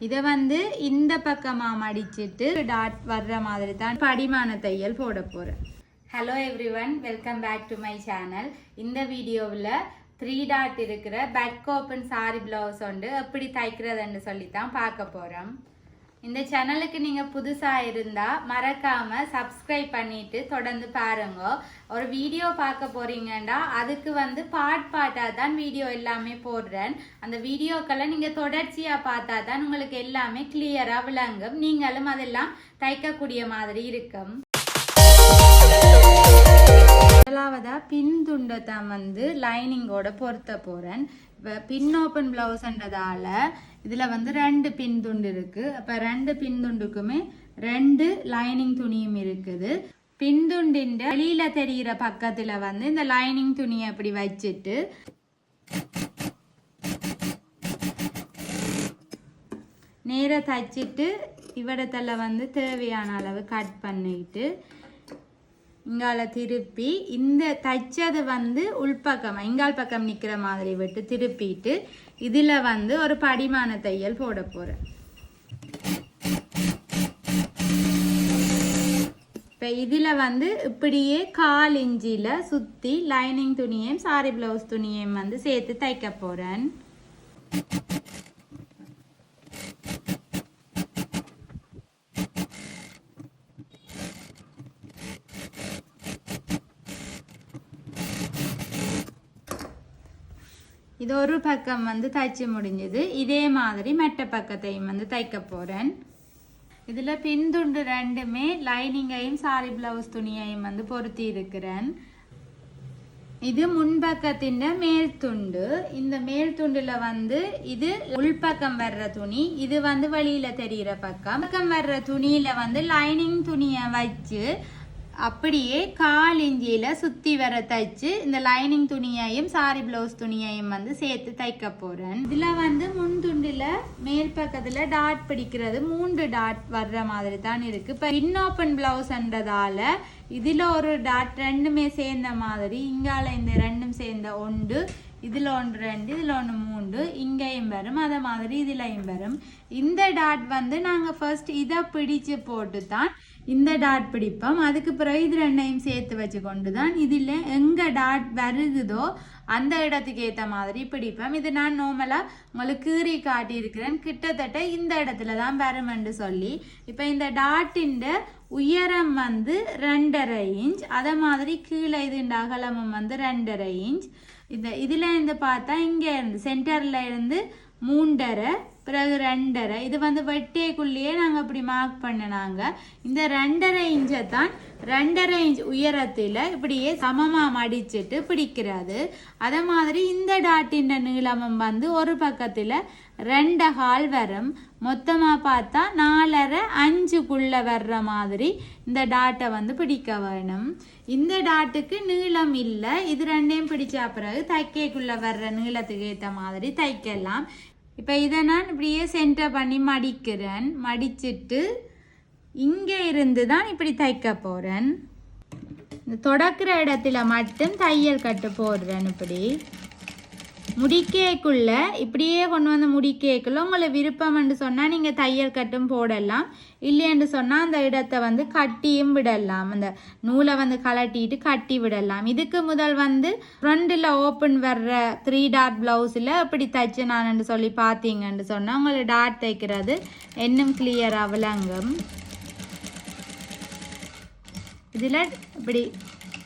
இதை வந்து இந்த பக்கமாக மடிச்சிட்டு டாட் வர்ற மாதிரி தான் படிமான தையல் போட போகிறேன் hello everyone welcome back to my channel இந்த வீடியோவில் த்ரீ டாட் இருக்கிற பேக் ஓப்பன் சாரி பிளவுஸ் ஒன்று எப்படி தைக்கிறதுன்னு சொல்லி தான் பார்க்க போகிறோம் இந்த சேனலுக்கு நீங்கள் புதுசாக இருந்தால் மறக்காமல் சப்ஸ்கிரைப் பண்ணிட்டு தொடர்ந்து பாருங்க. ஒரு வீடியோ பார்க்க போறீங்கன்னா அதுக்கு வந்து பாட் பாட்டாக தான் வீடியோ எல்லாமே போடுறேன். அந்த வீடியோக்களை நீங்கள் தொடர்ச்சியாக பார்த்தா தான் உங்களுக்கு எல்லாமே கிளியராக விளங்கும். நீங்களும் அதெல்லாம் தைக்கக்கூடிய மாதிரி இருக்கும். முதலாவதா பின் துண்டை தான் வந்து லைனிங்கோட பொருத்த போறேன். பின் ஓப்பன் பிளவுஸ்ன்றதால இதில் வந்து ரெண்டு பின் துண்டு இருக்குது அப்போ ரெண்டு பின் துண்டுக்குமே ரெண்டு லைனிங் துணியும் இருக்குது. பின் துண்டின் வெளியில் தெரிகிற பக்கத்தில் வந்து இந்த லைனிங் துணியை அப்படி வச்சுட்டு நேர தைச்சிட்டு இவடத்தில் வந்து தேவையான அளவு கட் பண்ணிட்டு இங்கால திருப்பி இந்த தைச்சது வந்து உள்பக்கம் இங்கால் பக்கம் நிற்கிற மாதிரி விட்டு திருப்பிட்டு இதில் வந்து ஒரு படிமான தையல் போட போகிறேன் இப்போ இதில் வந்து இப்படியே கால் இஞ்சியில் சுற்றி லைனிங் துணியையும் சாரி ப்ளவுஸ் துணியையும் வந்து சேர்த்து தைக்க போகிறேன் இது ஒரு பக்கம் வந்து தைச்சு முடிஞ்சது. இதே மாதிரி மெட்ட பக்கத்தையும் வந்து தைக்க போகிறேன் இதில் பின்துண்டு ரெண்டுமே லைனிங்கையும் சாரி பிளவுஸ் துணியையும் வந்து பொருத்தி இருக்கிறேன். இது முன்பக்கத்தின் மேல் துண்டு. இந்த மேல் துண்டுல வந்து இது உள்பக்கம் வர்ற துணி. இது வந்து வெளியில தெரிகிற பக்கம். பக்கம் வர்ற துணியில வந்து லைனிங் துணியை வச்சு அப்படியே கால் இஞ்சியில் சுற்றி வர தைச்சு இந்த லைனிங் துணியையும் சாரி ப்ளவுஸ் துணியையும் வந்து சேர்த்து தைக்க போகிறேன் இதில் வந்து முன் துண்டில் மேல் பக்கத்தில் டாட் பிடிக்கிறது மூன்று டாட் வர்ற மாதிரி தான் இருக்குது இப்போ இன்னோப்பன் ப்ளவுஸ்ன்றதால இதில் ஒரு டாட் ரெண்டுமே சேர்ந்த மாதிரி இங்கால இந்த ரெண்டும் சேர்ந்த ஒன்று இதில் ஒன்று ரெண்டு இதில் ஒன்று மூன்று இங்கேயும் வரும் அதை மாதிரி இதுலயும் வரும். இந்த டாட் வந்து நாங்கள் ஃபர்ஸ்ட் இதை பிடிச்சு போட்டு தான் இந்த டாட் பிடிப்போம். அதுக்கு பிறகு இது ரெண்டையும் சேர்த்து வச்சு கொண்டு தான் இதில் எங்கே டாட் வருகுதோ அந்த இடத்துக்கு ஏற்ற மாதிரி பிடிப்போம். இது நான் நார்மலாக உங்களுக்கு கீறி காட்டியிருக்கிறேன். கிட்டத்தட்ட இந்த இடத்துல தான் வருமென்று சொல்லி. இப்போ இந்த டாட்டின் உயரம் வந்து ரெண்டரை இன்ச் அதே மாதிரி கீழே இதுண்ட அகலமும் வந்து ரெண்டரை இன்ச் இந்த இதில் இருந்து பார்த்தா இங்கே இருந்து சென்டரில் இருந்து மூன்றரை பிறகு ரெண்டரை. இது வந்து வெட்டேக்குள்ளேயே நாங்கள் அப்படி மார்க் பண்ணினாங்க. இந்த ரெண்டரை இன்ச்சை தான் ரெண்டரை இன்ச் உயரத்தில் இப்படியே சமமாக மடிச்சிட்டு பிடிக்கிறது. அதே மாதிரி இந்த டாட்டின் நீளமும் வந்து ஒரு பக்கத்தில் ரெண்டு ஹால் வரும். மொத்தமாக பார்த்தா நாலரை அஞ்சுக்குள்ளே வர்ற மாதிரி இந்த டாட்டை வந்து பிடிக்க வேணும். இந்த டாட்டுக்கு நீளம் இல்லை. இது ரெண்டையும் பிடிச்ச பிறகு தைக்கைக்குள்ளே வர்ற நீளத்துக்கு ஏற்ற மாதிரி தைக்கலாம். இப்போ இதை நான் இப்படியே சென்டர் பண்ணி மடிக்கிறேன். மடிச்சிட்டு இங்கே இருந்து தான் இப்படி தைக்க போகிறேன் இந்த தொடக்கிற இடத்துல மட்டும் தையல் கட்டு போடுறேன் இப்படி. முடிக்கேக்குள்ள இப்படியே கொண்டு வந்து முடிக்கேக்குள்ள உங்களை விருப்பம்னு சொன்னால் நீங்கள் தையல் கட்டும் போடலாம். இல்லைன்னு சொன்னால் அந்த இடத்த வந்து கட்டியும் விடலாம். அந்த நூலை வந்து கலட்டிட்டு கட்டி விடலாம். இதுக்கு முதல் வந்து ஃப்ரண்டில் ஓப்பன் வர்ற த்ரீ டாட் ப்ளவுஸில் இப்படி தைச்சு நான் சொல்லி பார்த்தீங்கன்னு சொன்னால் உங்களை டாட் தைக்கிறது இன்னும் கிளியராக விளங்கும் இதில் இப்படி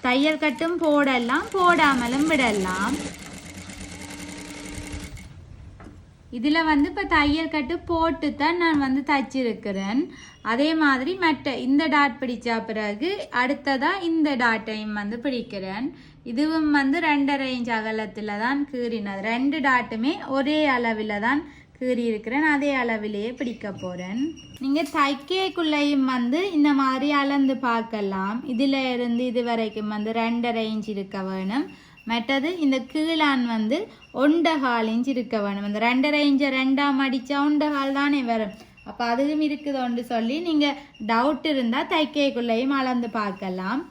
தையல் கட்டும் போடலாம் போடாமலும் விடலாம். இதில் வந்து இப்போ தையல் கட்டு போட்டு தான் நான் வந்து தைச்சிருக்கிறேன். அதே மாதிரி மற்ற இந்த டாட் பிடிச்ச பிறகு அடுத்ததாக இந்த டாட்டையும் வந்து பிடிக்கிறேன். இதுவும் வந்து ரெண்டரை இன்ச் அகலத்தில் தான் கீறினது. ரெண்டு டாட்டுமே ஒரே அளவில் தான் கீறி இருக்கிறேன் அதே அளவிலேயே பிடிக்க போகிறேன் நீங்கள் தைக்கேக்குள்ளேயும் வந்து இந்த மாதிரி அளந்து பார்க்கலாம். இதில் இருந்து இது வரைக்கும் வந்து ரெண்டரை இன்ச் இருக்க வேணும். மற்றது இந்த கீழான் வந்து ஒண்டகால் இன்ச் இருக்க வேணும் இந்த ரெண்டரை இன்ச்சை ரெண்டாம் அடித்தா ஒண்டகால் தானே வரும். அப்போ அதுவும் இருக்குதோன்னு சொல்லி நீங்கள் டவுட் இருந்தால் தைக்கைக்குள்ளேயும் அளந்து பார்க்கலாம்.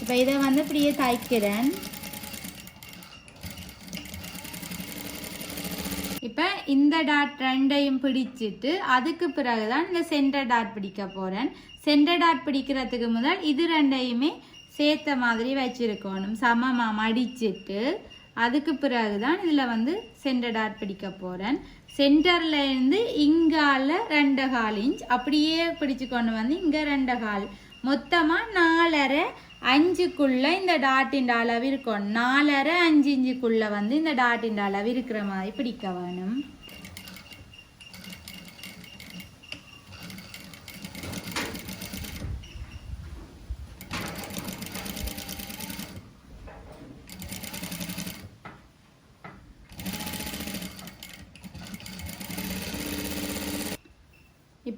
இப்போ இதை வந்து இப்படியே தைக்கிறேன். இப்போ இப்போ இந்த டாட் ரெண்டையும் பிடிச்சிட்டு அதுக்கு பிறகுதான் இந்த சென்டர் டாட் பிடிக்க போகிறேன் சென்டர் டாட் பிடிக்கிறதுக்கு முதல் இது ரெண்டையுமே சேர்த்த மாதிரி வச்சிருக்கணும். சமமாக மடிச்சிட்டு அதுக்கு பிறகு தான் இதில் வந்து சென்டர் டாட் பிடிக்க போகிறேன் சென்டரில் இருந்து இங்கால ரெண்டு கால் இன்ச் அப்படியே பிடிச்சு கொண்டு வந்து இங்கே ரெண்டு கால் மொத்தமாக நாலரை அஞ்சுக்குள்ளே இந்த டாட்டின் அளவு இருக்கும். நாலரை அஞ்சு இஞ்சுக்குள்ளே வந்து இந்த டாட்டின் அளவு இருக்கிற மாதிரி பிடிக்க வேணும்.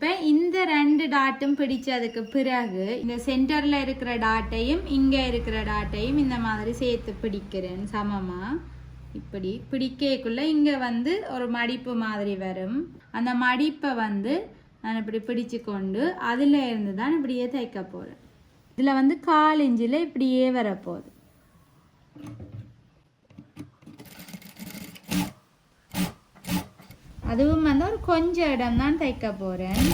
இப்போ இந்த ரெண்டு டாட்டும் பிடிச்சதுக்கு பிறகு இந்த சென்டரில் இருக்கிற டாட்டையும் இங்கே இருக்கிற டாட்டையும் இந்த மாதிரி சேர்த்து பிடிக்கிறேன். சமமாக இப்படி பிடிக்கக்குள்ளே இங்கே வந்து ஒரு மடிப்பு மாதிரி வரும். அந்த மடிப்பை வந்து நான் இப்படி பிடிச்சு கொண்டு அதில் இருந்து தான் இப்படியே தைக்க போகிறேன் இதில் வந்து கால் இஞ்சில் இப்படியே வரப்போகுது. அதுவும் வந்து ஒரு கொஞ்சம் இடம் தான் தைக்க போகிறேன்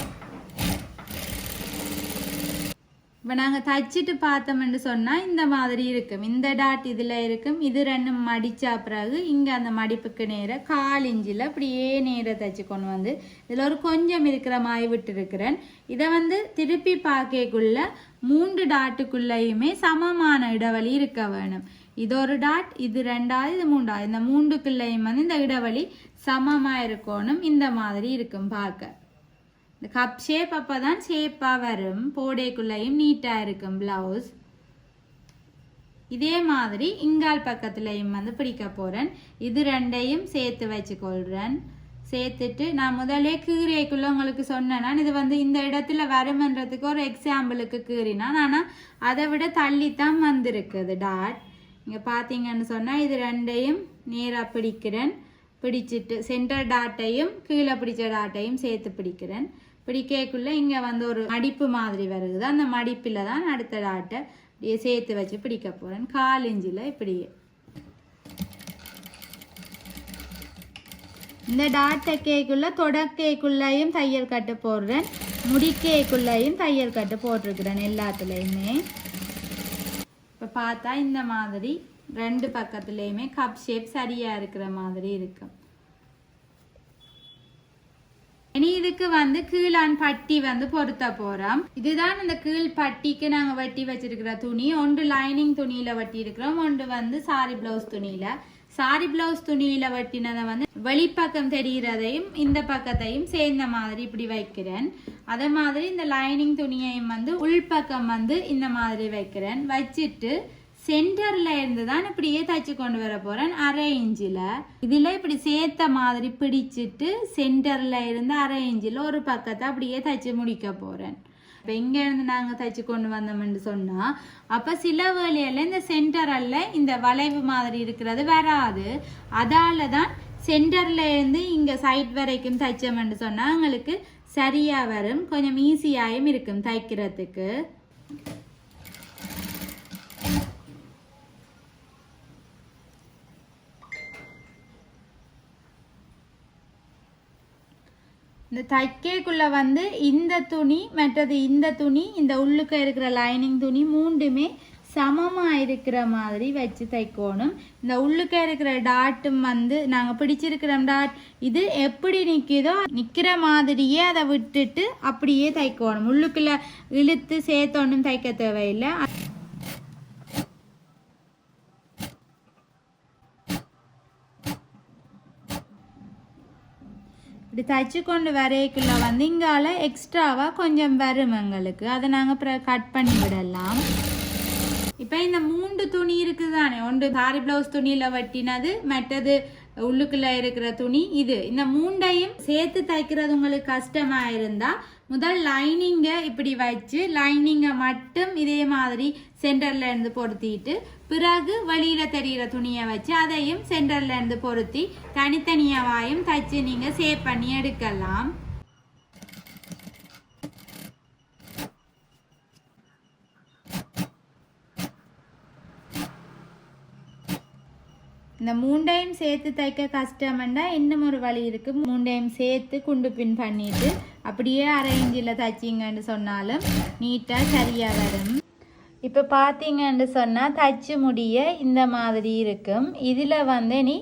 இப்போ நாங்கள் தைச்சிட்டு பார்த்தோம்னு சொன்னால் இந்த மாதிரி இருக்கும். இந்த டாட் இதில் இருக்கும். இது ரெண்டும் மடித்தா பிறகு இங்கே அந்த மடிப்புக்கு நேராக கால் இஞ்சில் அப்படியே நேராக தைச்சு கொண்டு வந்து இதில் ஒரு கொஞ்சம் இருக்கிற மாதிரி விட்டுருக்கிறேன். இதை வந்து திருப்பி பார்க்கக்குள்ள மூன்று டாட்டுக்குள்ளேயுமே சமமான இடைவெளி இருக்க வேணும். இது ஒரு டாட் இது ரெண்டாவது இது மூன்றாவது இந்த மூன்றுக்குள்ளேயும் வந்து இந்த இடைவெளி சமமாக இருக்கணும் இந்த மாதிரி இருக்கும் பார்க்க இந்த கப் ஷேப் அப்போ தான் ஷேப்பாக வரும் போடைக்குள்ளேயும் நீட்டாக இருக்கும் ப்ளவுஸ் இதே மாதிரி இங்கால் பக்கத்துலையும் வந்து பிடிக்க போகிறேன் இது ரெண்டையும் சேர்த்து வச்சுக்கொள்கிறேன் சேர்த்துட்டு நான் முதலே கீரைக்குள்ளே உங்களுக்கு சொன்னேன்னா இது வந்து இந்த இடத்துல வருமன்றதுக்கு ஒரு எக்ஸாம்பிளுக்கு கீறினான் ஆனால் அதை விட தள்ளித்தான் வந்திருக்குது டாட் இங்கே பார்த்தீங்கன்னு சொன்னால் இது ரெண்டையும் நேராக பிடிக்கிறேன். பிடிச்சிட்டு சென்டர் டாட்டையும் கீழே பிடிச்ச டாட்டையும் சேர்த்து பிடிக்கிறேன். பிடிக்கக்குள்ளே இங்கே வந்து ஒரு மடிப்பு மாதிரி வருது. அந்த மடிப்பில் தான் அடுத்த டாட்டை இப்படியே சேர்த்து வச்சு பிடிக்க போகிறேன் கால் இஞ்சில் இப்படியே. இந்த டாட் தைக்கைக்குள்ள தொடக்கைக்குள்ளேயும் தையல் கட்டு போடுறேன். முடிக்கைக்குள்ளேயும் தையல் கட்டு போட்டிருக்கிறேன் எல்லாத்துலேயுமே. இப்போ பார்த்தா இந்த மாதிரி ரெண்டு பக்கத்துலேயுமே கப் ஷேப் சரியாக இருக்கிற மாதிரி இருக்கும் இனி இதுக்கு வந்து கீழான் பட்டி வந்து பொருத்த போறோம். இதுதான் இந்த கீழ் பட்டிக்கு நாங்க வெட்டி வச்சிருக்கிற துணி. ஒன்று லைனிங் துணியில வெட்டி இருக்கிறோம் ஒன்று வந்து சாரி பிளவுஸ் துணியில. சாரி பிளவுஸ் துணியில வெட்டினதை வந்து வெளிப்பக்கம் தெரிகிறதையும் இந்த பக்கத்தையும் சேர்ந்த மாதிரி இப்படி வைக்கிறேன். அதே மாதிரி இந்த லைனிங் துணியையும் வந்து உள்பக்கம் வந்து இந்த மாதிரி வைக்கிறேன். வச்சுட்டு சென்டர்ல இருந்து தான் இப்படியே தச்சு கொண்டு வர போறேன். அரை இஞ்சில் இதுல இப்படி சேர்த்த மாதிரி பிடிச்சிட்டு சென்டர்ல இருந்து அரை இஞ்சில் ஒரு பக்கத்தை அப்படியே தச்சு முடிக்க போறேன். இப்போ இங்கேருந்து நாங்கள் தைச்சு கொண்டு வந்தோம்னு சொன்னால் அப்போ சில வேலையில் இந்த சென்டரில் இந்த வளைவு மாதிரி இருக்கிறது வராது. அதால தான் சென்டரில் இருந்து இங்கே சைட் வரைக்கும் தைச்சோம்னு சொன்னால் எங்களுக்கு சரியாக வரும். கொஞ்சம் ஈஸியாகவும் இருக்கும் தைக்கிறதுக்கு. இந்த தைக்கைக்குள்ள வந்து இந்த துணி மற்றது இந்த துணி இந்த உள்ளுக்க இருக்கிற லைனிங் துணி மூண்டுமே சமமாக இருக்கிற மாதிரி வச்சு தைக்கணும். இந்த உள்ளுக்க இருக்கிற டாட்டும் வந்து நாங்கள் பிடிச்சிருக்கிற டாட் இது எப்படி நிற்கிதோ நிற்கிற மாதிரியே அதை விட்டுட்டு அப்படியே தைக்கணும். உள்ளுக்குள்ளே இழுத்து சேர்த்தோன்னும் தைக்க தேவையில்லை. இப்படி தைச்சு கொண்டு வரைக்குள்ள வந்து இங்கால எக்ஸ்ட்ராவாக கொஞ்சம் வரும் எங்களுக்கு. அதை நாங்கள் கட் பண்ணி விடலாம். இப்போ இந்த மூன்று துணி இருக்குது தானே ஒன்று சாரி பிளவுஸ் துணியில் வெட்டினது மற்றது உள்ளுக்குள்ள இருக்கிற துணி இது. இந்த மூண்டையும் சேர்த்து தைக்கிறது உங்களுக்கு கஷ்டமா இருந்தா முதல் லைனிங்கை இப்படி வச்சு லைனிங்கை மட்டும் இதே மாதிரி சென்டர்ல இருந்து பொருத்திட்டு பிறகு வெளியில தெரிகிற துணியை வச்சு அதையும் சென்டர்ல இருந்து பொருத்தி தனித்தனியாவாயும் தைச்சு நீங்க சேவ் பண்ணி எடுக்கலாம். இந்த மூண்டையும் சேர்த்து தைக்க கஷ்டம்னா இன்னும் ஒரு வழி இருக்குது மூண்டையும் சேர்த்து குண்டு பின் பண்ணிட்டு அப்படியே அரை இஞ்சியில் தைச்சிங்கன்னு சொன்னாலும் நீட்டாக சரியாக வரும். இப்போ பார்த்தீங்கன்னு சொன்னால் தச்சு முடிய இந்த மாதிரி இருக்கும். இதில் வந்து நீ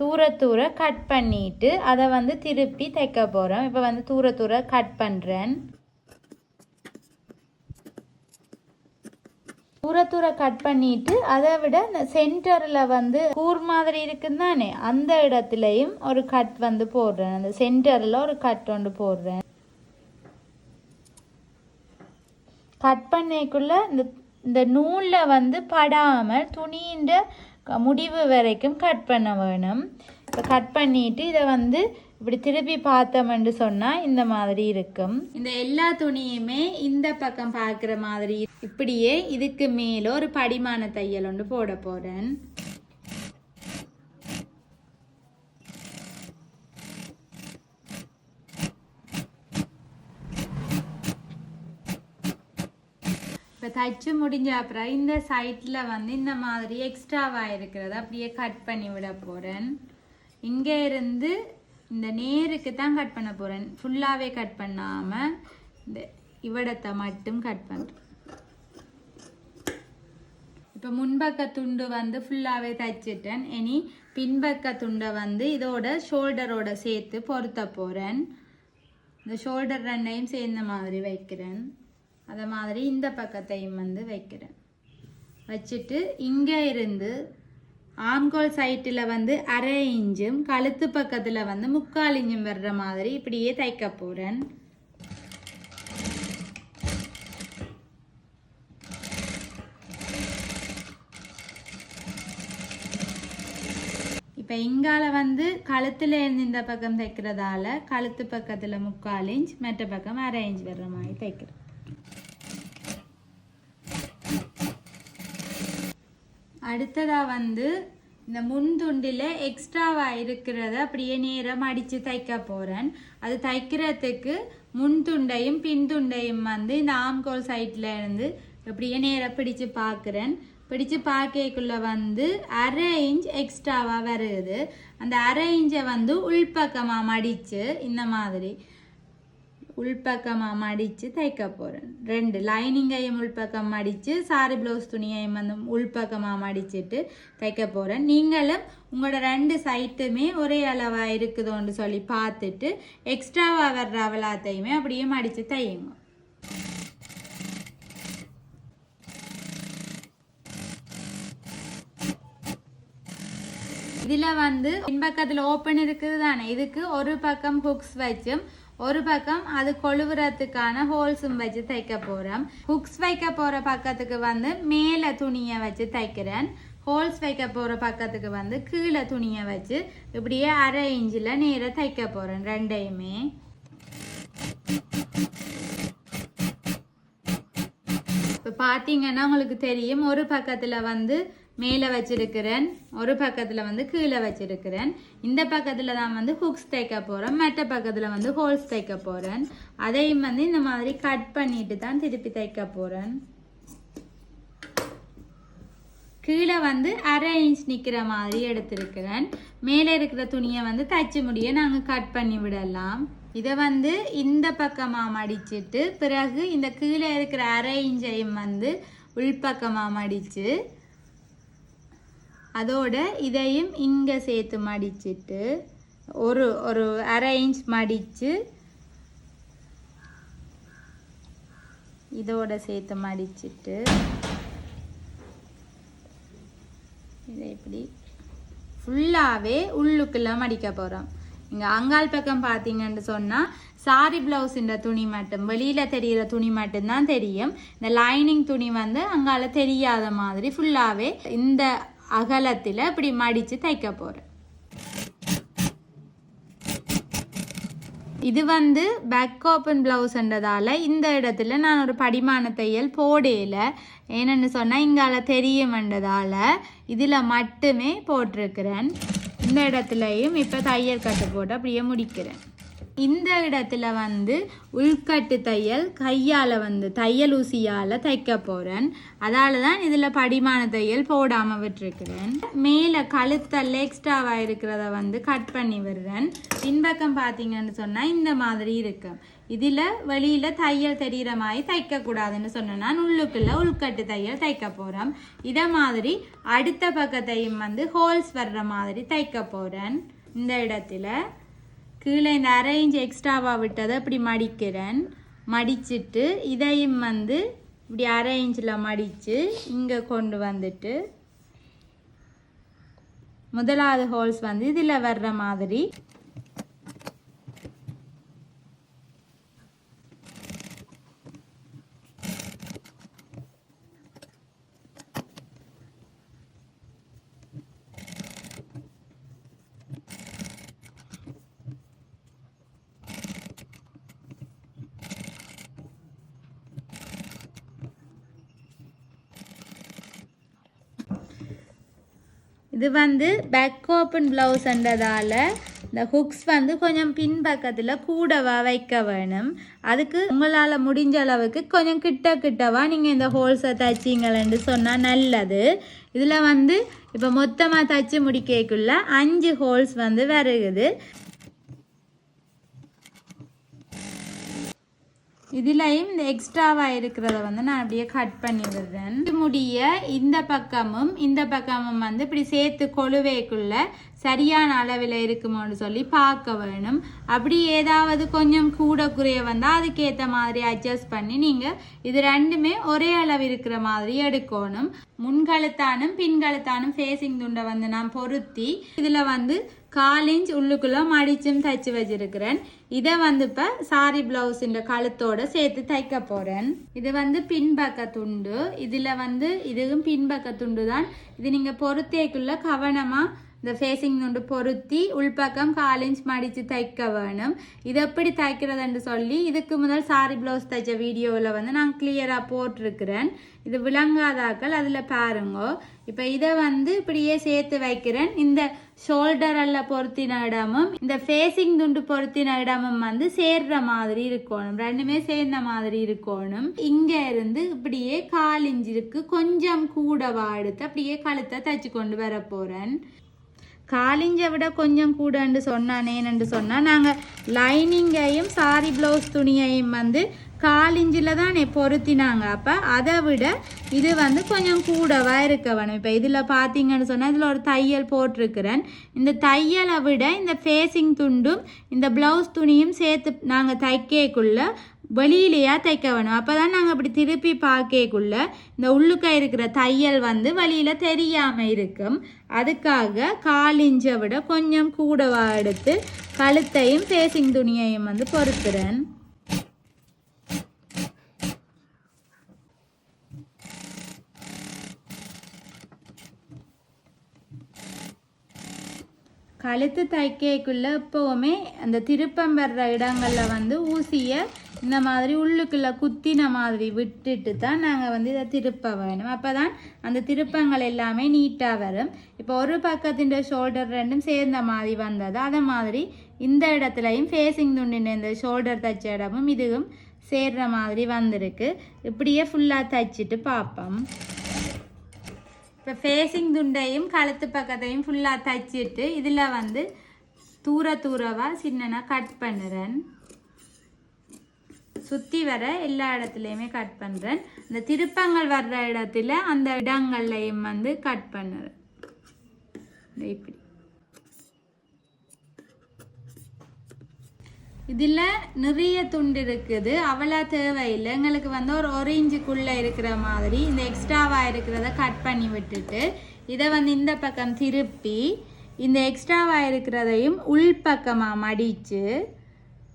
தூர தூர கட் பண்ணிட்டு அதை வந்து திருப்பி தைக்க போகிறோம் இப்போ வந்து தூர தூர கட் பண்ணுறேன் புறத்துற கட் பண்ணிட்டு அதை விட இந்த சென்டரில் வந்து கூர் மாதிரி இருக்குன்னு தானே அந்த இடத்துலையும் ஒரு கட் வந்து போடுறேன். அந்த சென்டரில் ஒரு கட் ஒன்று போடுறேன். கட் பண்ணிக்குள்ள இந்த இந்த நூலில் வந்து படாமல் துணியின்ற முடிவு வரைக்கும் கட் பண்ண வேணும். இப்போ கட் பண்ணிட்டு இதை வந்து இப்படி திருப்பி பார்த்தோம் என்று சொன்னால் இந்த மாதிரி இருக்கும். இந்த எல்லா துணியுமே இந்த பக்கம் பார்க்குற மாதிரி இப்படியே இதுக்கு மேலே ஒரு படிமான தையல் ஒன்று போட போகிறேன் இப்போ தைச்சு முடிஞ்ச அப்புறம் இந்த சைட்டில் வந்து இந்த மாதிரி எக்ஸ்ட்ராவாக இருக்கிறத அப்படியே கட் பண்ணி விட போகிறேன் இங்கே இருந்து இந்த நேருக்கு தான் கட் பண்ண போகிறேன் ஃபுல்லாகவே கட் பண்ணாமல் இந்த இவடத்தை மட்டும் கட் பண்ணுறேன் இப்போ முன்பக்க துண்டு வந்து ஃபுல்லாகவே தைச்சிட்டேன். இனி பின்பக்க துண்டை வந்து இதோட ஷோல்டரோட சேர்த்து பொருத்த போகிறேன் இந்த ஷோல்டர் ரெண்டையும் சேர்ந்த மாதிரி வைக்கிறேன். அதை மாதிரி இந்த பக்கத்தையும் வந்து வைக்கிறேன். வச்சுட்டு இங்கே இருந்து ஆம்கோல் சைட்டில் வந்து அரை இன்ச்சும் கழுத்து பக்கத்தில் வந்து முக்கால் இன்ச்சும் வர்ற மாதிரி இப்படியே தைக்க போகிறேன் இப்போ இங்கால வந்து கழுத்தில் இருந்து இந்த பக்கம் தைக்கிறதால கழுத்து பக்கத்தில் முக்கால் இன்ச் மற்ற பக்கம் அரை இன்ச் வர்ற மாதிரி தைக்கிறேன். அடுத்ததாக வந்து இந்த முன்துண்டில் எக்ஸ்ட்ராவாக இருக்கிறத அப்படியே நேரம் அடித்து தைக்க போகிறேன் அது தைக்கிறதுக்கு முன்துண்டையும் பின்துண்டையும் வந்து இந்த ஆம்கோல் சைட்டில் இருந்து அப்படியே நேரம் பிடிச்சு பார்க்குறேன் பிடிச்சு பார்க்கக்குள்ளே வந்து அரை இன்ச் எக்ஸ்ட்ராவாக வருது. அந்த அரை இன்ச்சை வந்து உள்பக்கமாக மடித்து இந்த மாதிரி. உள்பக்கமாக மடித்து தைக்க போகிறேன் ரெண்டு லைனிங்கையும் உள்பக்கம் மடித்து சாரி ப்ளவுஸ் துணியையும் வந்து உள்பக்கமாக மடிச்சிட்டு தைக்க போகிறேன் நீங்களும் உங்களோட ரெண்டு சைட்டுமே ஒரே அளவாக இருக்குதோன்னு சொல்லி பார்த்துட்டு எக்ஸ்ட்ராவாக வர்ற அவலாத்தையுமே அப்படியே மடித்து தையுங்க. இதில் வந்து பின்பக்கத்தில் ஓப்பன் இருக்குது தானே? இதுக்கு ஒரு பக்கம் ஹுக்ஸ் வச்சும் ஒரு பக்கம் அது கொழுவுறதுக்கான ஹோல்ஸும் வச்சு தைக்க போகிறோம் ஹுக்ஸ் வைக்க போகிற பக்கத்துக்கு வந்து மேலே துணியை வச்சு தைக்கிறேன். ஹோல்ஸ் வைக்க போகிற பக்கத்துக்கு வந்து கீழே துணியை வச்சு இப்படியே அரை இன்ச்சில் நேராக தைக்க போகிறேன் ரெண்டையுமே. இப்போ பார்த்தீங்கன்னா உங்களுக்கு தெரியும் ஒரு பக்கத்தில் வந்து மேலே வச்சிருக்கிறேன் ஒரு பக்கத்தில் வந்து கீழே வச்சிருக்கிறேன். இந்த பக்கத்தில் தான் வந்து ஹுக்ஸ் தைக்க போகிறேன் மற்ற பக்கத்தில் வந்து ஹோல்ஸ் தைக்க போகிறேன் அதையும் வந்து இந்த மாதிரி கட் பண்ணிட்டு தான் திருப்பி தைக்க போகிறேன் கீழே வந்து அரை இன்ச் நிற்கிற மாதிரி எடுத்திருக்கிறேன். மேலே இருக்கிற துணியை வந்து தைச்சு முடிய நாங்கள் கட் பண்ணி விடலாம். இதை வந்து இந்த பக்கமாக மடிச்சிட்டு பிறகு இந்த கீழே இருக்கிற அரை இன்ச்சையும் வந்து உள்பக்கமாக மடித்து அதோட இதையும் இங்கே சேர்த்து மடிச்சிட்டு ஒரு ஒரு அரை இன்ச் மடித்து இதோட சேர்த்து மடிச்சிட்டு இதை இப்படி ஃபுல்லாகவே உள்ளுக்குள்ளே மடிக்க போகிறோம் இங்கே அங்கால் பக்கம் பார்த்தீங்கன்னு சொன்னால் சாரி ப்ளவுஸுன்ற துணி மட்டும் வெளியில் தெரிகிற துணி மட்டும்தான் தெரியும். இந்த லைனிங் துணி வந்து அங்கால தெரியாத மாதிரி ஃபுல்லாகவே இந்த அகலத்தில் இப்படி மடித்து தைக்க போகிறேன் இது வந்து பேக் ஓப்பன் ப்ளவுஸ்ன்றதால இந்த இடத்துல நான் ஒரு படிமான தையல் போடையில ஏன்னு சொன்னால் இங்கால தெரியுமன்றதால இதில் மட்டுமே போட்டிருக்கிறேன். இந்த இடத்துலையும் இப்போ தையல் கட்டு போட்டு அப்படியே முடிக்கிறேன். இந்த இடத்துல வந்து உள்கட்டு தையல் கையால் வந்து தையல் ஊசியால் தைக்க போகிறேன் அதால் தான் இதில் படிமான தையல் போடாமல் விட்டுருக்கிறேன். மேலே கழுத்தல் எக்ஸ்ட்ராவாக இருக்கிறத வந்து கட் பண்ணி விடுறேன். பின்பக்கம் பார்த்தீங்கன்னு சொன்னால் இந்த மாதிரி இருக்கும் இதில் வெளியில் தையல் தெரிகிற மாதிரி தைக்கக்கூடாதுன்னு சொன்னேன்னா உள்ளுக்குள்ளே உள்கட்டு தையல் தைக்க போகிறோம் இதை மாதிரி அடுத்த பக்கத்தையும் வந்து ஹோல்ஸ் வர்ற மாதிரி தைக்க போகிறேன் இந்த இடத்துல. கீழே இந்த அரை இன்ச் எக்ஸ்ட்ராவாக விட்டதை இப்படி மடிக்கிறேன். மடிச்சிட்டு இதையும் வந்து இப்படி அரை இன்ச்சில் மடித்து இங்கே கொண்டு வந்துட்டு முதலாவது ஹோல்ஸ் வந்து இதில் வர்ற மாதிரி இது வந்து பேக் ஓப்பன் ப்ளவுஸ்ன்றதால இந்த ஹுக்ஸ் வந்து கொஞ்சம் பின்பக்கத்தில் கூடவா வைக்க வேணும். அதுக்கு உங்களால் முடிஞ்ச அளவுக்கு கொஞ்சம் கிட்ட கிட்டவா நீங்கள் இந்த ஹோல்ஸை தைச்சிங்களேன்னு சொன்னால் நல்லது. இதில் வந்து இப்போ மொத்தமாக தைச்சி முடிக்கக்குள்ள அஞ்சு ஹோல்ஸ் வந்து வருகுது. இதுலையும் இந்த எக்ஸ்ட்ராவாக இருக்கிறத வந்து நான் அப்படியே கட் பண்ணி விடுறேன் முடிய இந்த பக்கமும் இந்த பக்கமும் வந்து இப்படி சேர்த்து கொழுவேக்குள்ள சரியான அளவில் இருக்குமோன்னு சொல்லி பார்க்க வேணும். அப்படி ஏதாவது கொஞ்சம் கூட குறைய வந்தால் அதுக்கேற்ற மாதிரி அட்ஜஸ்ட் பண்ணி நீங்கள் இது ரெண்டுமே ஒரே அளவு இருக்கிற மாதிரி எடுக்கணும். முன்கழுத்தானும் பின்கழுத்தானும் ஃபேஸிங் துண்டை வந்து நான் பொருத்தி இதில் வந்து கால் இன்ச் உள்ளுக்குள்ள மடிச்சும் தைச்சு வச்சிருக்கிறேன். இதை வந்து இப்போ சாரி பிளவுஸின் கழுத்தோட சேர்த்து தைக்க போகிறேன் இது வந்து பின்பக்க துண்டு. இதில் வந்து இதுவும் பின்பக்க துண்டு தான் இது நீங்கள் பொறுத்தேக்குள்ள கவனமாக இந்த ஃபேஸிங் துண்டு பொருத்தி உள்பக்கம் கால் இன்ச் மடித்து தைக்க வேணும். இது எப்படி தைக்கிறதுன்னு சொல்லி இதுக்கு முதல் சாரி ப்ளவுஸ் தைச்ச வீடியோவில் வந்து நான் கிளியராக போட்டிருக்கிறேன். இது விளங்காதாக்கள் அதில் பாருங்கோ. இப்போ இதை வந்து இப்படியே சேர்த்து வைக்கிறேன். இந்த ஷோல்டர் எல்லாம் பொருத்தின இடமும் இந்த ஃபேஸிங் துண்டு பொருத்தின இடமும் வந்து சேர்ற மாதிரி இருக்கணும். ரெண்டுமே சேர்ந்த மாதிரி இருக்கணும். இங்க இருந்து இப்படியே கால் இஞ்சிருக்கு கொஞ்சம் கூடவா எடுத்து அப்படியே கழுத்தை தச்சு கொண்டு வர போறேன். காலிஞ்சை விட கொஞ்சம் கூடன்னு சொன்னானேன்னு சொன்னால் நாங்கள் லைனிங்கையும் சாரி ப்ளவுஸ் துணியையும் வந்து கால் இஞ்சில் தான் பொருத்தினாங்க. அப்போ அதை விட இது வந்து கொஞ்சம் கூடவாக இருக்க வேணும். இப்போ இதில் பார்த்தீங்கன்னு சொன்னால் இதில் ஒரு தையல் போட்டிருக்கிறேன். இந்த தையலை விட இந்த ஃபேஸிங் துண்டும் இந்த ப்ளவுஸ் துணியும் சேர்த்து நாங்கள் தைக்கக்குள்ள வெளியிலையா தைக்க வேணும். அப்போ தான் நாங்கள் அப்படி திருப்பி பார்க்கக்குள்ள இந்த உள்ளுக்க இருக்கிற தையல் வந்து வழியில் தெரியாமல் இருக்கும். அதுக்காக கால் இஞ்சை விட கொஞ்சம் கூடவா எடுத்து கழுத்தையும் ஃபேஸிங் துணியையும் வந்து பொறுத்துறேன் கழுத்து தைக்கக்குள்ளே எப்போவுமே அந்த திருப்பம் வர்ற இடங்களில் வந்து ஊசியை இந்த மாதிரி உள்ளுக்குள்ளே குத்தின மாதிரி விட்டுட்டு தான் நாங்கள் வந்து இதை திருப்ப வேணும். அப்போ தான் அந்த திருப்பங்கள் எல்லாமே நீட்டாக வரும். இப்போ ஒரு பக்கத்தின் ஷோல்டர் ரெண்டும் சேர்ந்த மாதிரி வந்தது. அதை மாதிரி இந்த இடத்துலையும் ஃபேஸிங் துண்டின் இந்த ஷோல்டர் தைச்ச இடமும் இதுவும் சேர்ற மாதிரி வந்திருக்கு. இப்படியே ஃபுல்லாக தைச்சிட்டு பார்ப்போம். இப்போ ஃபேஸிங் துண்டையும் கழுத்து பக்கத்தையும் ஃபுல்லாக தைச்சிட்டு இதில் வந்து தூர தூரவாக சின்னனாக கட் பண்ணுறேன் சுற்றி வர எல்லா இடத்துலையுமே கட் பண்ணுறேன் இந்த திருப்பங்கள் வர்ற இடத்துல அந்த இடங்கள்லையும் வந்து கட் பண்ணுறேன் இப்படி. இதில் நிறைய துண்டு இருக்குது. அவ்வளோ தேவையில்லை. எங்களுக்கு வந்து ஒரு ஒரேஞ்சுக்குள்ளே இருக்கிற மாதிரி இந்த எக்ஸ்ட்ராவாக இருக்கிறத கட் பண்ணி விட்டுட்டு இதை வந்து இந்த பக்கம் திருப்பி இந்த எக்ஸ்ட்ராவாக இருக்கிறதையும் உள்பக்கமாக மடித்து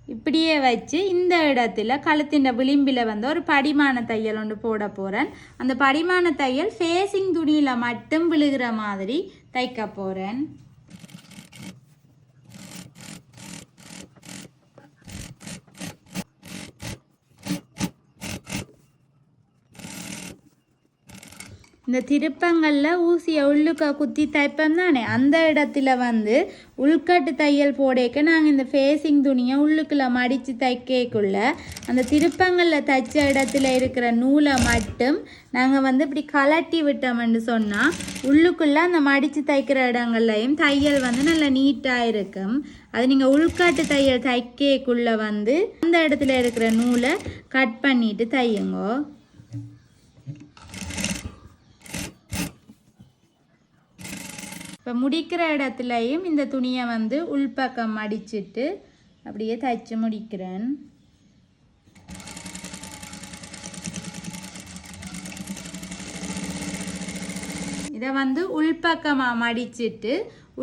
இப்படியே வச்சு இந்த இடத்துல கழுத்தின் விளிம்பில் வந்து ஒரு படிமான தையல் ஒன்று போட போகிறேன் அந்த படிமான தையல் ஃபேஸிங் துணியில் மட்டும் விழுகிற மாதிரி தைக்க போகிறேன் இந்த திருப்பங்களில் ஊசியை உள்ளுக்க குத்தி தைப்போம் தானே? அந்த இடத்துல வந்து உள்கட்டு தையல் போடேக்க நாங்கள் இந்த ஃபேஸிங் துணியை உள்ளுக்குள்ளே மடித்து தைக்கக்குள்ள அந்த திருப்பங்களில் தைச்ச இடத்துல இருக்கிற நூலை மட்டும் நாங்கள் வந்து இப்படி கலட்டி விட்டோம்னு சொன்னால் உள்ளுக்குள்ளே அந்த மடித்து தைக்கிற இடங்கள்லையும் தையல் வந்து நல்லா நீட்டாக இருக்கும். அது நீங்கள் உள்காட்டு தையல் தைக்கக்குள்ளே வந்து அந்த இடத்துல இருக்கிற நூலை கட் பண்ணிட்டு தையுங்கோ. இப்போ முடிக்கிற இடத்துலையும் இந்த துணியை வந்து உள்பக்கம் மடிச்சிட்டு அப்படியே தைச்சு முடிக்கிறேன். இதை வந்து உள்பக்கமாக மடிச்சிட்டு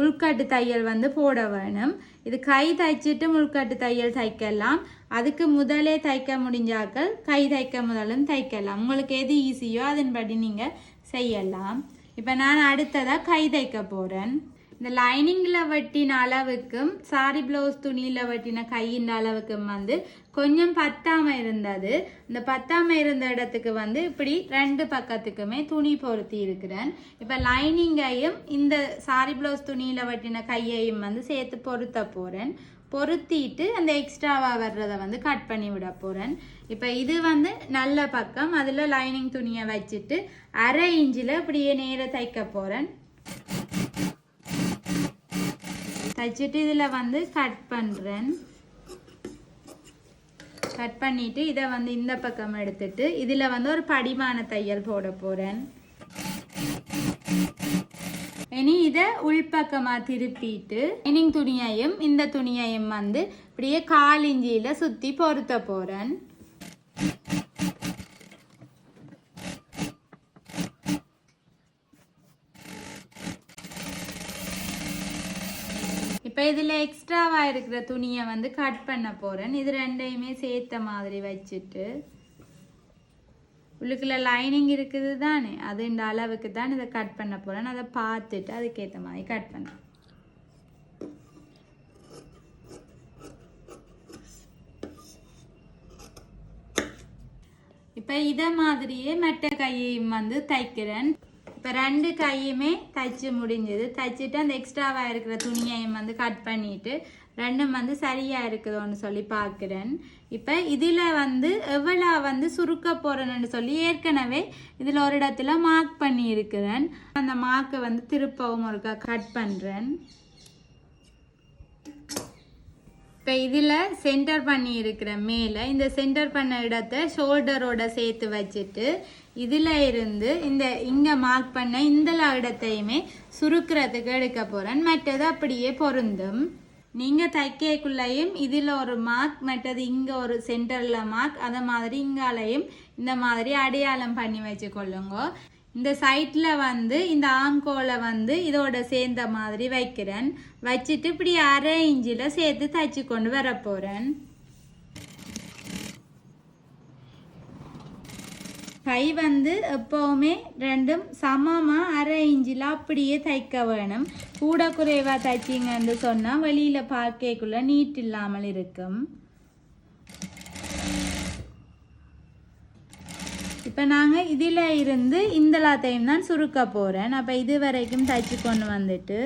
உள்கட்டு தையல் வந்து போட வேணும். இது கை தைச்சிட்டு உள்கட்டு தையல் தைக்கலாம். அதுக்கு முதலே தைக்க முடிஞ்சாக்கள் கை தைக்க முதலும் தைக்கலாம். உங்களுக்கு எது ஈஸியோ அதன்படி நீங்கள் செய்யலாம். இப்போ நான் அடுத்ததாக கை தைக்க போகிறேன் இந்த லைனிங்கில் வெட்டின அளவுக்கும் சாரி ப்ளவுஸ் துணியில் வெட்டின கையின் அளவுக்கும் வந்து கொஞ்சம் பத்தாமல் இருந்தது. இந்த பத்தாமல் இருந்த இடத்துக்கு வந்து இப்படி ரெண்டு பக்கத்துக்குமே துணி பொருத்தி இருக்கிறேன். இப்போ லைனிங்கையும் இந்த சாரி ப்ளவுஸ் துணியில் வெட்டின கையையும் வந்து சேர்த்து பொருத்த போகிறேன் பொருத்திட்டு அந்த எக்ஸ்ட்ராவாக வர்றதை வந்து கட் பண்ணி விட போகிறேன் இப்போ இது வந்து நல்ல பக்கம். அதில் லைனிங் துணியை வச்சுட்டு அரை இன்ச்சில் இப்படியே நேர தைக்க போகிறேன் தைச்சிட்டு இதில் வந்து கட் பண்ணுறேன் கட் பண்ணிவிட்டு இதை வந்து இந்த பக்கம் எடுத்துட்டு இதில் வந்து ஒரு படிமான தையல் போட போகிறேன் இனி இதை உள்பக்கமாக திருப்பிட்டு இனிங் துணியையும் இந்த துணியையும் வந்து இப்படியே கால் இஞ்சியில் சுற்றி பொருத்த போகிறேன் இப்போ இதில் எக்ஸ்ட்ராவாக இருக்கிற துணியை வந்து கட் பண்ண போகிறேன் இது ரெண்டையுமே சேர்த்த மாதிரி வச்சுட்டு. உள்ளுக்குள்ள லைனிங் இருக்குது தானே? அது இந்த அளவுக்கு தான் இதை கட் பண்ண போகிறேன் அதை பார்த்துட்டு அதுக்கேற்ற மாதிரி கட் பண்ணேன் இப்போ இதை மாதிரியே மெட்டை கையையும் வந்து தைக்கிறேன். இப்போ ரெண்டு கையுமே தைச்சு முடிஞ்சது. தைச்சிட்டு அந்த எக்ஸ்ட்ராவாக இருக்கிற துணியையும் வந்து கட் பண்ணிட்டு ரெண்டும் வந்து சரியாக இருக்குதோன்னு சொல்லி பார்க்குறேன் இப்போ இதில் வந்து எவ்வளோ வந்து சுருக்க போகிறேன்னு சொல்லி ஏற்கனவே இதில் ஒரு இடத்துல மார்க் பண்ணியிருக்கிறேன். அந்த மார்க்கை வந்து திருப்பவும் ஒருக்கா கட் பண்ணுறேன் இப்போ இதில் சென்டர் பண்ணி இருக்கிற மேலே இந்த சென்டர் பண்ண இடத்த ஷோல்டரோட சேர்த்து வச்சுட்டு இதில் இருந்து இந்த இங்கே மார்க் பண்ண இந்த இடத்தையுமே சுருக்கிறதுக்கு எடுக்க போகிறேன் மற்றது அப்படியே பொருந்தும். நீங்கள் தைக்கக்குள்ளேயும் இதில் ஒரு மார்க் மற்றது இங்கே ஒரு சென்டரில் மார்க் அதை மாதிரி இங்காலையும் இந்த மாதிரி அடையாளம் பண்ணி வச்சுக்கொள்ளுங்க. இந்த சைட்டில் வந்து இந்த ஆம்கோலை வந்து இதோட சேர்ந்த மாதிரி வைக்கிறேன். வச்சுட்டு இப்படி அரை இஞ்சில் சேர்த்து தைச்சி கொண்டு வர போகிறேன் கை வந்து எப்போவுமே ரெண்டும் சமமாக அரை இஞ்சில் அப்படியே தைக்க வேணும். கூட குறைவாக தைச்சிங்கன்னு சொன்னால் வெளியில் பார்க்கக்குள்ள நீட் இல்லாமல் இருக்கும். இப்போ நாங்கள் இதில் இருந்து இந்த லாத்தையும் தான் சுருக்க போகிறேன் அப்போ இது வரைக்கும் தைச்சி கொண்டு வந்துட்டு.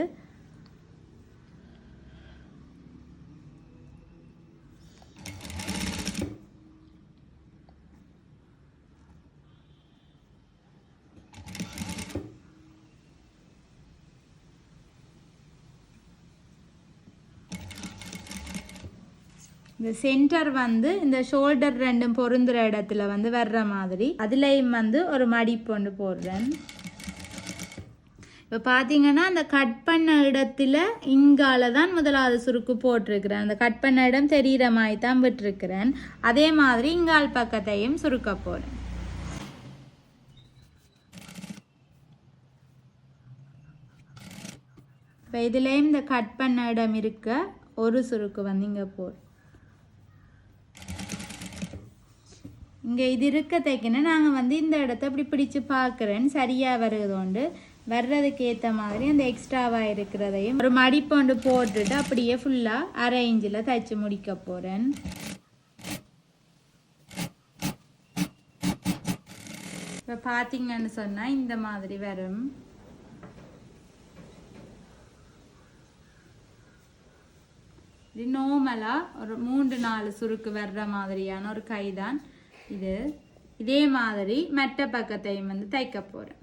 இந்த சென்டர் வந்து இந்த ஷோல்டர் ரெண்டும் பொருந்துற இடத்துல வந்து வர்ற மாதிரி. அதுலேயும் வந்து ஒரு மடிப்பு ஒன்று போடுறேன். இப்போ பார்த்தீங்கன்னா அந்த கட் பண்ண இடத்துல இங்கால தான் முதலாவது சுருக்கு போட்டிருக்கிறேன். அந்த கட் பண்ண இடம் தெரிகிற மாதிரி தான் விட்டுருக்கிறேன். அதே மாதிரி இங்கால் பக்கத்தையும் சுருக்க போகிறேன் இப்போ இதுலேயும் இந்த கட் பண்ண இடம் இருக்க ஒரு சுருக்கு வந்து இங்கே போடு இங்கே இது இருக்க தைக்கணும் நாங்கள் வந்து இந்த இடத்த இப்படி பிடிச்சு பார்க்குறேன்னு சரியாக வருதோண்டு வர்றதுக்கு ஏற்ற மாதிரி அந்த எக்ஸ்ட்ராவாக இருக்கிறதையும் ஒரு மடிப்பொண்டு போட்டுட்டு அப்படியே ஃபுல்லாக அரை இஞ்சில் தைச்சு முடிக்க போகிறேன் இப்போ பார்த்தீங்கன்னு சொன்னால் இந்த மாதிரி வரும். இது நார்மலாக ஒரு மூன்று நாலு சுருக்கு வர்ற மாதிரியான ஒரு கை தான் இது இதே மாதிரி மற்ற பக்கத்தையும் வந்து தைக்க போகிறேன்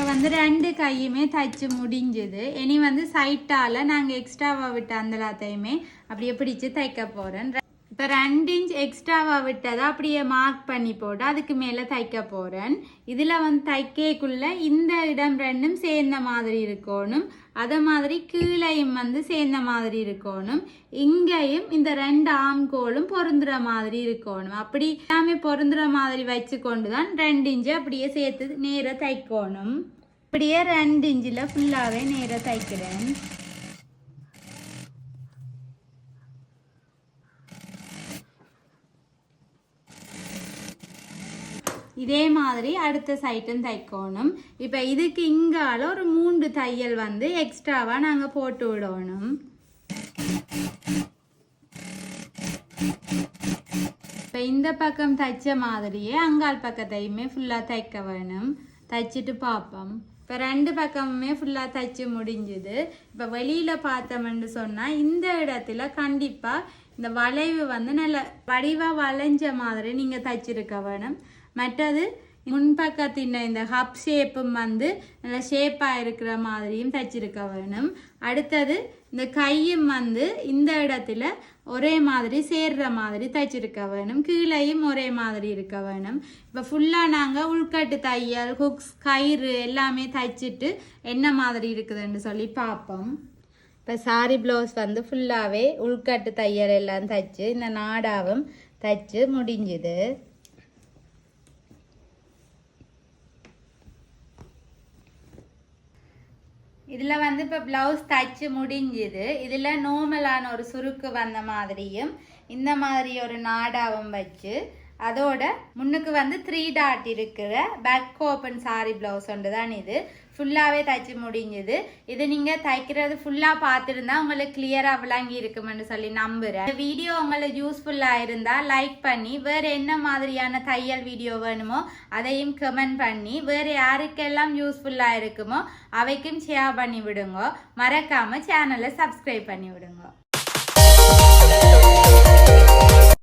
இப்போ வந்து ரெண்டு கையுமே தைச்சு முடிஞ்சது. இனி வந்து சைட்டால் நாங்கள் எக்ஸ்ட்ராவாக விட்ட அந்த எல்லாத்தையுமே அப்படியே பிடிச்சு தைக்க போகிறேன் இப்போ ரெண்டு இன்ச் எக்ஸ்ட்ராவாக விட்டதை அப்படியே மார்க் பண்ணி போட்டு அதுக்கு மேலே தைக்க போகிறேன் இதில் வந்து தைக்கக்குள்ளே இந்த இடம் ரெண்டும் சேர்ந்த மாதிரி இருக்கணும். அதை மாதிரி கீழையும் வந்து சேர்ந்த மாதிரி இருக்கணும். இங்கேயும் இந்த ரெண்டு ஆம்கோலும் பொருந்துற மாதிரி இருக்கணும். அப்படி எல்லாமே பொருந்துற மாதிரி வச்சு கொண்டு தான் ரெண்டு இன்ச்சு அப்படியே சேர்த்து நேராக தைக்கணும். அப்படியே ரெண்டு இன்ச்சில் ஃபுல்லாகவே நேராக தைக்கிறேன். இதே மாதிரி அடுத்த சைட்டும் தைக்கணும். இப்போ இதுக்கு இங்கால ஒரு மூன்று தையல் வந்து எக்ஸ்ட்ராவாக நாங்கள் போட்டு விடணும். இப்போ இந்த பக்கம் தைச்ச மாதிரியே அங்கால் பக்கத்தையுமே ஃபுல்லாக தைக்க வேணும். தைச்சிட்டு பார்ப்போம் இப்போ ரெண்டு பக்கமுமே ஃபுல்லாக தைச்சு முடிஞ்சுது. இப்போ வெளியில் பார்த்தோம்னு சொன்னால் இந்த இடத்துல கண்டிப்பாக இந்த வளைவு வந்து நல்ல வடிவாக வளைஞ்ச மாதிரி நீங்கள் தைச்சிருக்க வேணும். மற்றது முன்பக்கத்தின் இந்த ஹப் ஷேப்பும் வந்து நல்ல ஷேப்பாக இருக்கிற மாதிரியும் தைச்சிருக்க வேணும். அடுத்தது இந்த கையும் வந்து இந்த இடத்துல ஒரே மாதிரி சேர்ற மாதிரி தைச்சிருக்க வேணும். கீழையும் ஒரே மாதிரி இருக்க வேணும். இப்போ ஃபுல்லாக நாங்கள் உள்கட்டு தையல் ஹுக்ஸ் கயிறு எல்லாமே தைச்சிட்டு என்ன மாதிரி இருக்குதுன்னு சொல்லி பார்ப்போம் இப்போ சாரி ப்ளவுஸ் வந்து ஃபுல்லாகவே உள்கட்டு தையல் எல்லாம் தைச்சு இந்த நாடாவும் தைச்சு முடிஞ்சுது. இதில் வந்து இப்போ ப்ளவுஸ் தைச்சு முடிஞ்சுது. இதில் நோமலான ஒரு சுருக்கு வந்த மாதிரியும் இந்த மாதிரி ஒரு நாடாவும் வச்சு அதோட முன்னுக்கு வந்து த்ரீ டாட் இருக்கிற பேக் ஓப்பன் சாரி ப்ளவுஸ் ஒன்று தான் இது. ஃபுல்லாகவே தைச்சு முடிஞ்சுது. இது நீங்கள் தைக்கிறது ஃபுல்லாக பார்த்துருந்தா உங்களுக்கு கிளியராக விளங்கி இருக்குமென்னு சொல்லி நம்புகிறேன் இந்த வீடியோ உங்களுக்கு யூஸ்ஃபுல்லாக இருந்தால் லைக் பண்ணி வேறு என்ன மாதிரியான தையல் வீடியோ வேணுமோ அதையும் கமெண்ட் பண்ணி வேறு யாருக்கெல்லாம் யூஸ்ஃபுல்லாக இருக்குமோ அவைக்கும் ஷேர் பண்ணி விடுங்க மறக்காமல் சேனலை சப்ஸ்கிரைப் பண்ணி விடுங்க